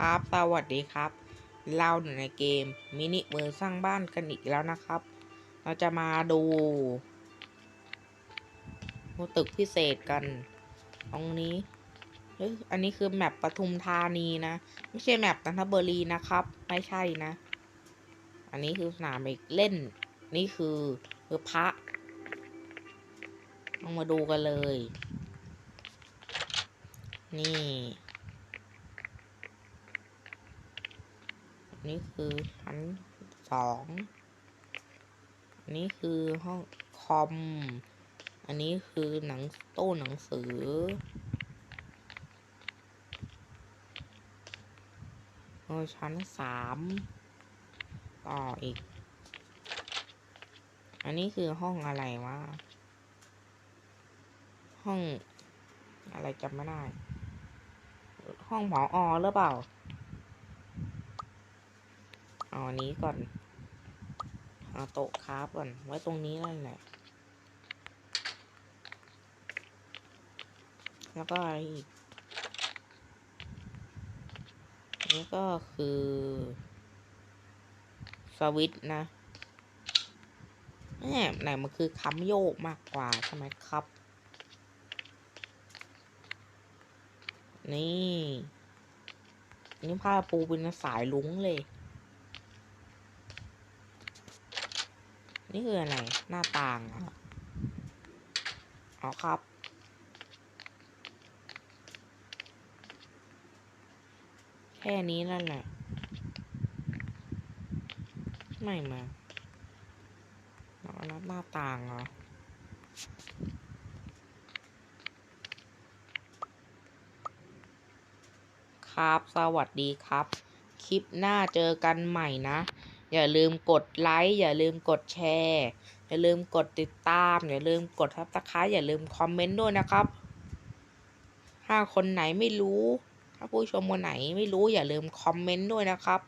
ครับ สวัสดีครับ เราอยู่ในเกมมินิมือสร้างบ้านกันอีกแล้วนะครับ เราจะมาดูตึกพิเศษกัน ตรงนี้เอ้ยอันนี้คือแมปปทุมธานีนะ ไม่ใช่แมปนันทบุรีนะครับ ไม่ใช่นะ อันนี้คือสนามเด็กเล่น นี่คือคือพระลองมาดูกันเลย นี่ นี้คือชั้นสองอันนี้คือห้องคอม อันนี้คือหนังตู้หนังสือเออชั้นสามต่ออีก อันนี้คือห้องอะไรวะ ห้องอะไรจำไม่ได้ ห้องหมออหรือเปล่า เอาอันนี้ก่อน เอาโต๊ะคราฟก่อน ไว้ตรงนี้นั่นแหละ แล้วก็อะไรอีกนนี้ก็คือสวิตนะแหมไหนมันคือค้ำโยกมากกว่าใช่ไหมครับ นี่ นี่ผ้าปูเป็นสายลุงเลย นี่คืออะไร หน้าต่างเหรออ๋อครับ แค่นี้นั่นแหละ ไม่มาแล้วหน้าต่างเหรอครับ สวัสดีครับ คลิปหน้าเจอกันใหม่นะ อย่าลืมกดไลค์อย่าลืมกดแชร์อย่าลืมกดติดตาม อย่าลืมกดทับตะไคร้อย่าลืมคอมเมนต์ด้วยนะครับ ถ้าคนไหนไม่รู้ ถ้าผู้ชมคนไหนไม่รู้อย่าลืมคอมเมนต์ด้วยนะครับ